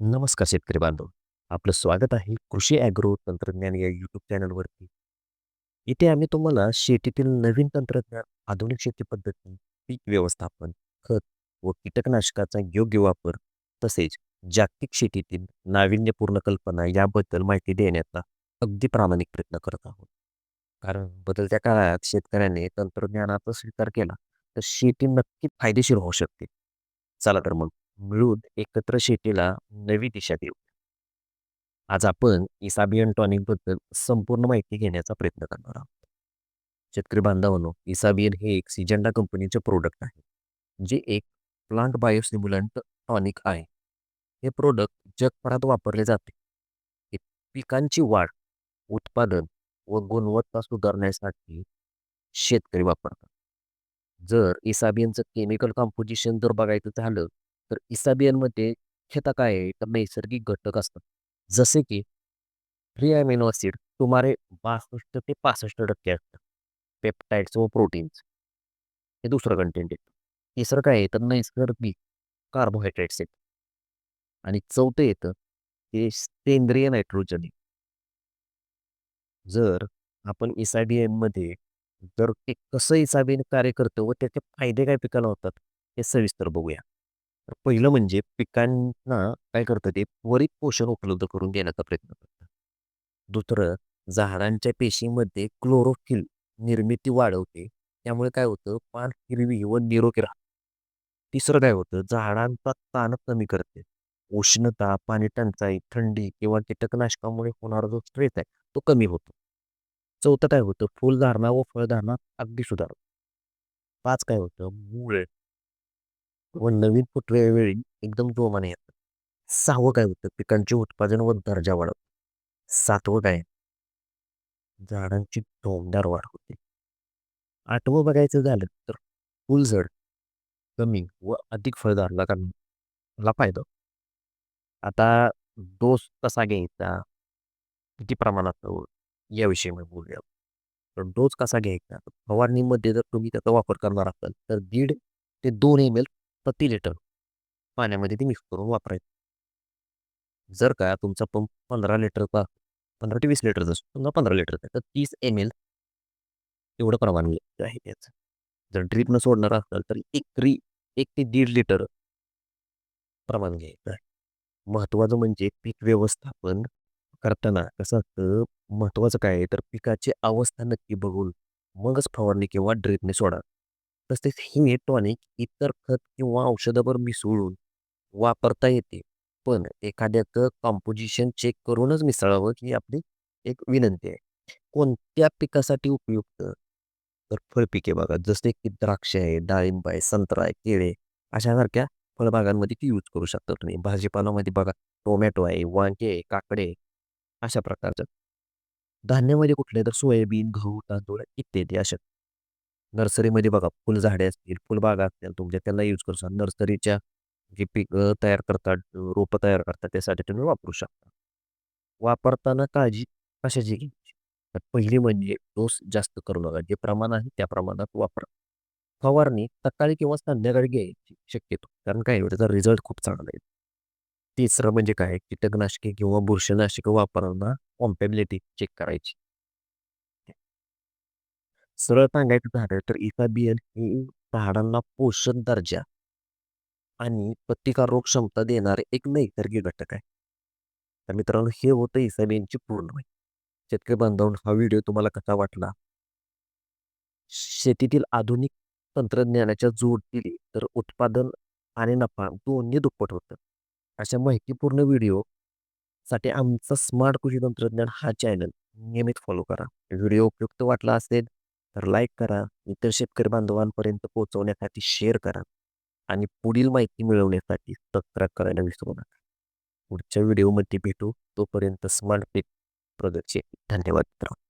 नमस्कार शेतकरी बांधव. आपलं स्वागत आहे कृषी ॲग्रो तंत्रज्ञान या यूट्यूब चॅनलवरती इथे आम्ही तुम्हाला शेतीतील नवीन तंत्रज्ञान आधुनिक शेती पद्धती पीक व्यवस्थापन खत व कीटकनाशकाचा योग्य वापर तसेच जागतिक शेतीतील नाविन्यपूर्ण कल्पना याबद्दल माहिती देण्याचा अगदी प्रामाणिक प्रयत्न करत आहोत. कारण बदलत्या काळात शेतकऱ्याने तंत्रज्ञानाचा स्वीकार केला तर शेती नक्की फायदेशीर होऊ शकते. चला तर मग. मिळून एकत्र शेतीला नवी दिशा देऊ. आज आपण इसाबियन टॉनिकबद्दल संपूर्ण माहिती घेण्याचा प्रयत्न करणार आहोत. शेतकरी बांधवांनो इसाबियन हे एक सिजंडा कंपनीचे प्रोडक्ट आहे जे एक प्लांट बायोसिम्युलंट टॉनिक आहे. हे प्रोडक्ट जगभरात वापरले जाते. हे पिकांची वाढ उत्पादन व गुणवत्ता सुधारण्यासाठी शेतकरी वापरतात. जर इसाबियनचं केमिकल कॉम्पोजिशन जर बघायचं झालं तर इसाबियनमध्ये मुख्यतः काय आहे तर नैसर्गिक घटक असतात. जसे की फ्री अमिनो ॲसिड सुमारे बासष्ट ते पासष्ट टक्के असतात. पेप्टाइड्स व प्रोटीन्स हे दुसरं कंटेंट येतं तिसरं काय आहे तर नैसर्गिक कार्बोहायड्रेट्स आहेत. आणि चौथं येतं ते सेंद्रिय नायट्रोजन आहे. जर आपण इसाबियनमध्ये जर ते कसं इसाबियन कार्य करतं व त्याचे फायदे काय पिकाला होतात हे सविस्तर बघूया. पहिलं म्हणजे पिकांना काय करतं ते त्वरित पोषण उपलब्ध करून देण्याचा प्रयत्न करतं दुसरं झाडांच्या पेशीमध्ये क्लोरोफिल निर्मिती वाढवते. त्यामुळे काय होतं? पान हिरवी व निरोगी राहते. तिसरं काय होतं? झाडांचा ताण कमी करते. उष्णता पाणी टंचाई थंडी किंवा कीटकनाशकामुळे होणारा जो स्ट्रेस आहे तो कमी होतो. चौथं काय होतं? फुलधारणा व फळधारणा अगदी सुधारतो. पाच काय होतं? मूळ. व नवीन फुटव्या वेळी एकदम जोमाने येतं सहावं काय होतं? पिकांचे उत्पादन व दर्जा वाढवतं. सातवं काय? झाडांची डोमदार वाढ होते. आठवं बघायचं झालं तर फुलझड कमी व अधिक फळदार करण्याला फायदा आता डोस कसा घ्यायचा? किती प्रमाणात याविषयी मी बोलूया. तर डोस कसा घ्यायचा? फवारणीमध्ये जर तुम्ही त्याचा वापर करणार असाल तर दीड ते दोन एम एल प्रति लिटर पाण्यामध्ये ते मिक्स करून वापरायचं. जर का तुमचा पंप पंधरा लिटरचा पंधरा ते वीस लिटरचा असतो समजा पंधरा लिटरचा तर तीस एम एल एवढं प्रमाण घ्यायचं आहे त्याचं. जर ड्रीपनं सोडणार असाल तर एक त्री एक ते दीड लिटर प्रमाण घ्यायचं आहे. महत्त्वाचं म्हणजे पीक व्यवस्थापन करताना कसं असतं महत्त्वाचं काय आहे? तर पिकाची अवस्था नक्की बघून मगच फवारणी किंवा ड्रीपने सोडा. तसेच ही टॉनिक इतर खत किंवा औषधावर मिसळून वापरता येते. पण एखाद्याचं कॉम्पोजिशन चेक करूनच मिसळावं ही आपली एक विनंती आहे. कोणत्या पिकासाठी उपयुक्त? तर फळपिके बघा जसे की द्राक्ष आहे डाळिंब आहे संत्रा आहे केळे अशासारख्या फळबागांमध्ये ती यूज करू शकता तुम्ही. भाजीपालामध्ये बघा टोमॅटो आहे वांगे आहे काकडे अशा प्रकारचं. धान्यामध्ये कुठले तर सोयाबीन गहू तांदूळ इत्यादी अशा नर्सरीमध्ये बघा फुलझाडे असतील फुलबागा असतील तुमच्या त्याला यूज करू शकता. नर्सरीच्या जे पीक तयार करतात रोपं तयार करतात त्यासाठी तुम्ही वापरू शकता. वापरताना काळजी कशाची घ्यायची? तर पहिली म्हणजे डोस जास्त करू नका जे प्रमाण आहे त्या प्रमाणात वापरा. फवारणी सकाळी किंवा संध्याकाळी घ्यायची शक्यतो कारण काय त्याचा रिझल्ट खूप चांगला आहे तिसरं म्हणजे काय? कीटकनाशके किंवा बुरशीनाशके वापरताना कॉम्पॅबिलिटी चेक करायची. सरळ सांगायचं झालं तर इसाबियन ही झाडांना पोषक दर्जा आणि प्रतिकाररोग क्षमता देणारे एक नैसर्गिक घटक आहे. तर मित्रांनो हे होतं इसाबियनची पूर्ण माहिती. शेतकरी बांधवून हा व्हिडिओ तुम्हाला कसा वाटला? शेतीतील आधुनिक तंत्रज्ञानाच्या जोड दिली तर उत्पादन आणि नफा दोन्ही दुप्पट होतं. अशा माहितीपूर्ण व्हिडिओ साठी आमचा स्मार्ट कृषी तंत्रज्ञान हा चॅनल नियमित फॉलो करा. व्हिडिओ उपयुक्त वाटला असेल तर लाईक करा इतर शेतकरी बांधवांपर्यंत पोहोचवण्यासाठी शेअर करा आणि पुढील माहिती मिळवण्यासाठी सबस्क्राईब करायला विसरू नका. पुढच्या व्हिडिओमध्ये भेटू. तोपर्यंत स्मार्ट पीक प्रगती धन्यवाद मित्रांनो.